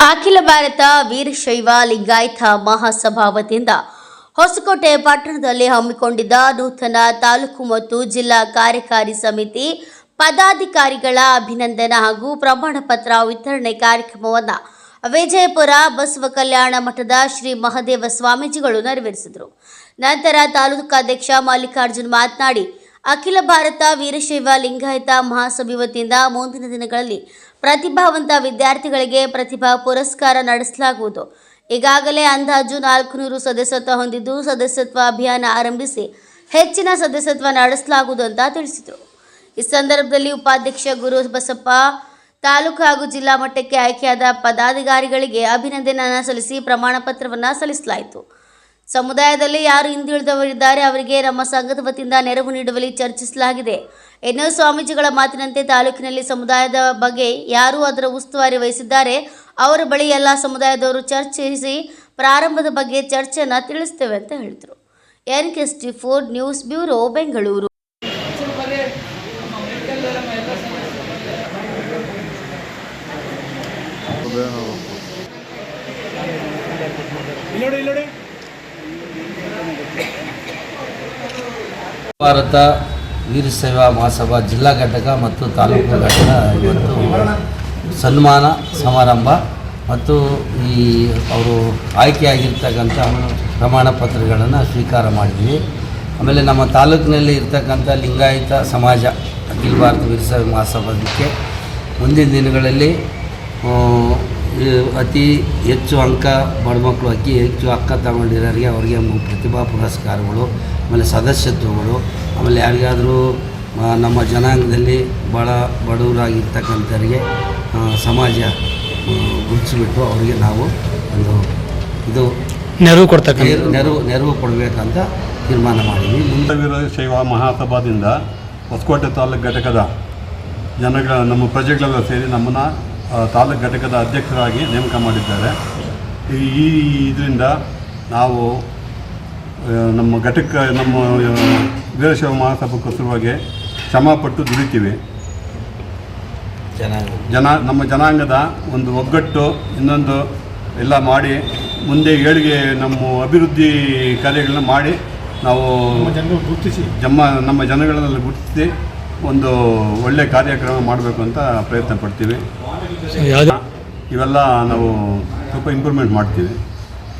ಅಖಿಲ ಭಾರತ ವೀರಶೈವ ಲಿಂಗಾಯತ ಮಹಾಸಭಾ ವತಿಯಿಂದ ಹೊಸಕೋಟೆ ಪಟ್ಟಣದಲ್ಲಿ ಹಮ್ಮಿಕೊಂಡಿದ್ದ ನೂತನ ತಾಲೂಕು ಮತ್ತು ಜಿಲ್ಲಾ ಕಾರ್ಯಕಾರಿ ಸಮಿತಿ ಪದಾಧಿಕಾರಿಗಳ ಅಭಿನಂದನಾ ಹಾಗೂ ಪ್ರಮಾಣ ಪತ್ರ ವಿತರಣೆ ಕಾರ್ಯಕ್ರಮವನ್ನು ವಿಜಯಪುರ ಬಸವ ಕಲ್ಯಾಣ ಮಠದ ಶ್ರೀ ಮಹದೇವ ಸ್ವಾಮೀಜಿಗಳು ನೆರವೇರಿಸಿದರು. ನಂತರ ತಾಲೂಕಾಧ್ಯಕ್ಷ ಮಲ್ಲಿಕಾರ್ಜುನ್ ಮಾತನಾಡಿ ಅಖಿಲ ಭಾರತ ವೀರಶೈವ ಲಿಂಗಾಯತ ಮಹಾಸಭೆ ವತಿಯಿಂದ ಮುಂದಿನ ದಿನಗಳಲ್ಲಿ ಪ್ರತಿಭಾವಂತ ವಿದ್ಯಾರ್ಥಿಗಳಿಗೆ ಪ್ರತಿಭಾ ಪುರಸ್ಕಾರ ನಡೆಸಲಾಗುವುದು. ಈಗಾಗಲೇ ಅಂದಾಜು ನಾಲ್ಕುನೂರು ಸದಸ್ಯತ್ವ ಹೊಂದಿದ್ದು, ಸದಸ್ಯತ್ವ ಅಭಿಯಾನ ಆರಂಭಿಸಿ ಹೆಚ್ಚಿನ ಸದಸ್ಯತ್ವ ನಡೆಸಲಾಗುವುದು ಅಂತ ತಿಳಿಸಿದರು. ಈ ಸಂದರ್ಭದಲ್ಲಿ ಉಪಾಧ್ಯಕ್ಷ ಗುರು ಬಸಪ್ಪ, ತಾಲೂಕು ಹಾಗೂ ಜಿಲ್ಲಾ ಮಟ್ಟಕ್ಕೆ ಆಯ್ಕೆಯಾದ ಪದಾಧಿಕಾರಿಗಳಿಗೆ ಅಭಿನಂದನೆಯನ್ನು ಸಲ್ಲಿಸಿ ಪ್ರಮಾಣ ಪತ್ರವನ್ನು ಸಲ್ಲಿಸಲಾಯಿತು. ಸಮುದಾಯದಲ್ಲಿ ಯಾರು ಹಿಂದುಳಿದವರಿದ್ದಾರೆ ಅವರಿಗೆ ನಮ್ಮ ಸಂಘದ ವತಿಯಿಂದ ನೆರವು ನೀಡುವಲ್ಲಿ ಚರ್ಚಿಸಲಾಗಿದೆ. ಇನ್ನು ಸ್ವಾಮೀಜಿಗಳ ಮಾತಿನಂತೆ ತಾಲೂಕಿನಲ್ಲಿ ಸಮುದಾಯದ ಬಗ್ಗೆ ಯಾರು ಅದರ ಉಸ್ತುವಾರಿ ವಹಿಸಿದ್ದಾರೆ, ಅವರ ಬಳಿ ಎಲ್ಲ ಸಮುದಾಯದವರು ಚರ್ಚಿಸಿ ಪ್ರಾರಂಭದ ಬಗ್ಗೆ ಚರ್ಚೆಯನ್ನು ತಿಳಿಸ್ತೇವೆ ಅಂತ ಹೇಳಿದರು. N K T four news bureau Bengaluru. ಇಲ್ಲೋಡಿ. ಭಾರತ ಸೇವಾ ಮಹಾಸಭಾ ಜಿಲ್ಲಾ ಘಟಕ ಮತ್ತು ತಾಲೂಕು ಘಟಕ ಇವತ್ತು ಸನ್ಮಾನ ಸಮಾರಂಭ ಮತ್ತು ಈ ಅವರು ಆಯ್ಕೆಯಾಗಿರ್ತಕ್ಕಂಥ ಪ್ರಮಾಣ ಪತ್ರಗಳನ್ನು ಸ್ವೀಕಾರ ಮಾಡಿದ್ವಿ. ಆಮೇಲೆ ನಮ್ಮ ತಾಲೂಕಿನಲ್ಲಿ ಇರ್ತಕ್ಕಂಥ ಲಿಂಗಾಯತ ಸಮಾಜ, ಅಖಿಲ ಭಾರತ ಸೇವಾ ಮಹಾಸಭಾಕ್ಕೆ ಮುಂದಿನ ದಿನಗಳಲ್ಲಿ ಅತಿ ಹೆಚ್ಚು ಅಂಕ ಬಡಮಕ್ಕಳು ಅಕ್ಕಿ ಹೆಚ್ಚು ಅಕ್ಕ ತಗೊಂಡಿರೋರಿಗೆ ಅವರಿಗೆ ಪ್ರತಿಭಾ ಪುರಸ್ಕಾರಗಳು ಆಮೇಲೆ ಸದಸ್ಯತ್ವಗಳು ಆಮೇಲೆ ಯಾರಿಗಾದರೂ ನಮ್ಮ ಜನಾಂಗದಲ್ಲಿ ಭಾಳ ಬಡವರಾಗಿರ್ತಕ್ಕಂಥವ್ರಿಗೆ ಸಮಾಜ ಗುರುತಿಸಿಬಿಟ್ಟು ಅವರಿಗೆ ನಾವು ಒಂದು ಇದು ನೆರವು ಕೊಡ್ತಕ್ಕ ನೆರವು ನೆರವು ನೆರವು ಕೊಡಬೇಕಂತ ತೀರ್ಮಾನ ಮಾಡಿದ್ವಿ. ಮುಂದೆ ವೀರ ಶೈವ ಮಹಾಸಭಾದಿಂದ ಹೊಸಕೋಟೆ ತಾಲೂಕು ಘಟಕದ ಜನಗಳ ನಮ್ಮ ಪ್ರಜೆಗಳೆಲ್ಲ ಸೇರಿ ನಮ್ಮನ್ನು ತಾಲೂಕು ಘಟಕದ ಅಧ್ಯಕ್ಷರಾಗಿ ನೇಮಕ ಮಾಡಿದ್ದಾರೆ. ಈ ಈ ಇದರಿಂದ ನಾವು ನಮ್ಮ ಘಟಕ ನಮ್ಮ ವೀರಶೈವ ಮಹಾಸಭಕ್ಕೆ ಸಲುವಾಗಿ ಶ್ರಮಪಟ್ಟು ದುಡಿತೀವಿ. ಜನ ನಮ್ಮ ಜನಾಂಗದ ಒಂದು ಒಗ್ಗಟ್ಟು ಇನ್ನೊಂದು ಎಲ್ಲ ಮಾಡಿ ಮುಂದೆ ಏಳಿಗೆ ನಮ್ಮ ಅಭಿವೃದ್ಧಿ ಕಾರ್ಯಗಳನ್ನ ಮಾಡಿ ನಾವು ಗುರುತಿಸಿ. ಜಮ್ಮ ನಮ್ಮ ಜನಗಳನ್ನೆಲ್ಲ ಗುರುತಿಸಿ ಒಂದು ಒಳ್ಳೆ ಕಾರ್ಯಕ್ರಮ ಮಾಡಬೇಕು ಅಂತ ಪ್ರಯತ್ನ ಪಡ್ತೀವಿ. ಇವೆಲ್ಲ ನಾವು ಸ್ವಲ್ಪ ಇಂಪ್ರೂವ್ಮೆಂಟ್ ಮಾಡ್ತೀವಿ.